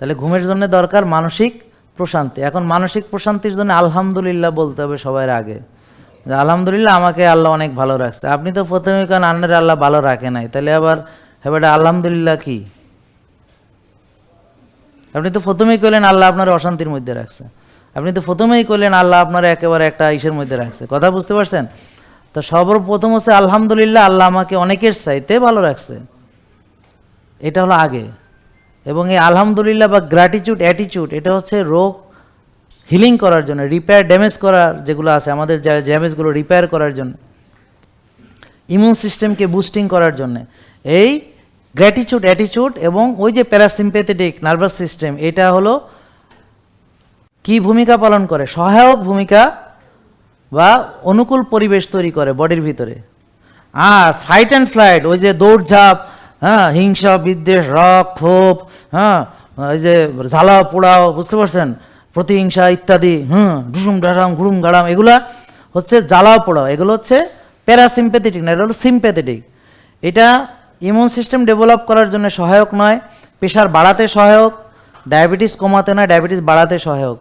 তাহলে ঘুমের জন্য দরকার মানসিক প্রশান্তি। এখন মানসিক প্রশান্তির জন্য আলহামদুলিল্লাহ বলতে হবে সবার আগে আলহামদুলিল্লাহ আমাকে আল্লাহ অনেক ভালো রাখছে। আপনি তো প্রথমে কারণ আন্নারে আল্লাহ ভালো রাখে নাই? তাহলে আবার এবারে আলহামদুলিল্লাহ কি? আপনি তো প্রথমেই কইলেন আল্লাহ আপনার অশান্তির মধ্যে রাখছে। আপনি তো প্রথমেই কইলেন আল্লাহ আপনার একেবারে একটা ইসের মধ্যে রাখছে। কথা বুঝতে পারছেন? তো সর্বপ্রথম হচ্ছে আলহামদুলিল্লাহ আল্লাহ আমাকে অনেকের চাইতে ভালো রাখছে। এটা হলো আগে। এবং এই আলহামদুলিল্লাহ বা গ্র্যাটিচিউড অ্যাটিচিউড এটা হচ্ছে রোগ হিলিং করার জন্য রিপেয়ার ড্যামেজ করার যেগুলো আছে, আমাদের ড্যামেজগুলো রিপেয়ার করার জন্য ইমিউন সিস্টেমকে বুস্টিং করার জন্য। এই গ্র্যাটিচিউড অ্যাটিচিউড এবং ওই যে প্যারাসিম্পেথেটিক নার্ভাস সিস্টেম এটা হলো কি ভূমিকা পালন করে? সহায়ক ভূমিকা বা অনুকূল পরিবেশ তৈরি করে বডির ভিতরে। আর ফাইট অ্যান্ড ফ্লাইট ওই যে দৌড়ঝাঁপ হ্যাঁ হিংসা, বিদ্বেষ রক ক্ষোভ হ্যাঁ ওই যে ঝালাও পোড়াও, বুঝতে পারছেন? প্রতিহিংসা ইত্যাদি, হুম ডুসুম ডাসাম ঘুরুম গাড়াম এগুলা হচ্ছে জ্বালাও পোড়াও, এগুলো হচ্ছে প্যারাসিম্পেথেটিক না এটা হলো সিম্প্যাথেটিক এটা ইমিউন সিস্টেম ডেভেলপ করার জন্য সহায়ক নয় প্রেশার বাড়াতে সহায়ক ডায়াবেটিস কমাতে নয় ডায়াবেটিস বাড়াতে সহায়ক।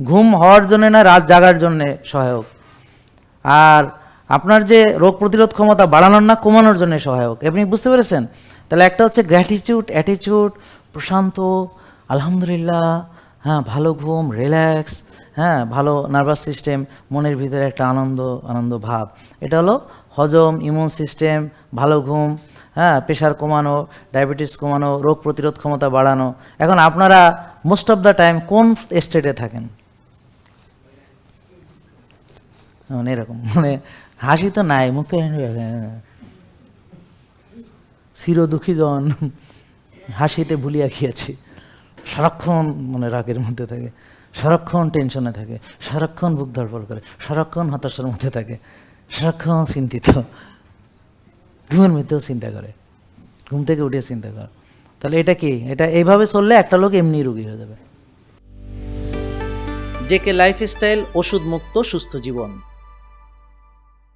ঘুম হওয়ার জন্য না রাত জাগার জন্যে সহায়ক। আর আপনার যে রোগ প্রতিরোধ ক্ষমতা বাড়ানোর না কমানোর জন্য সহায়ক। আপনি বুঝতে পেরেছেন? তাহলে একটা হচ্ছে গ্র্যাটিটিউড অ্যাটিটিউড প্রশান্ত, আলহামদুলিল্লাহ হ্যাঁ ভালো ঘুম রিল্যাক্স হ্যাঁ ভালো নার্ভাস সিস্টেম মনের ভিতরে একটা আনন্দ আনন্দ ভাব। এটা হলো হজম ইমিউন সিস্টেম ভালো ঘুম হ্যাঁ প্রেশার কমানো ডায়াবেটিস কমানো, রোগ প্রতিরোধ ক্ষমতা বাড়ানো। এখন আপনারা মোস্ট অফ দ্য টাইম কোন স্টেটে থাকেন? মানে এরকম মানে হাসি তো নাই, মুখে চির দুঃখী জন হাসিতে ভুলিয়া গিয়াছি। সারাক্ষণ মানে রাগের মধ্যে থাকে, সারাক্ষণ টেনশনে থাকে, সারাক্ষণ বুক ধরপড় করে, সারাক্ষণ হতাশার মধ্যে থাকে, সারাক্ষণ চিন্তিত। ঘুমের মধ্যেও চিন্তা করে, ঘুম থেকে উঠে চিন্তা করে। তাহলে এটা কি? এটা এইভাবে চললে একটা লোক এমনি রুগী হয়ে যাবে। জেকে লাইফস্টাইল ওষুধ মুক্ত সুস্থ জীবন।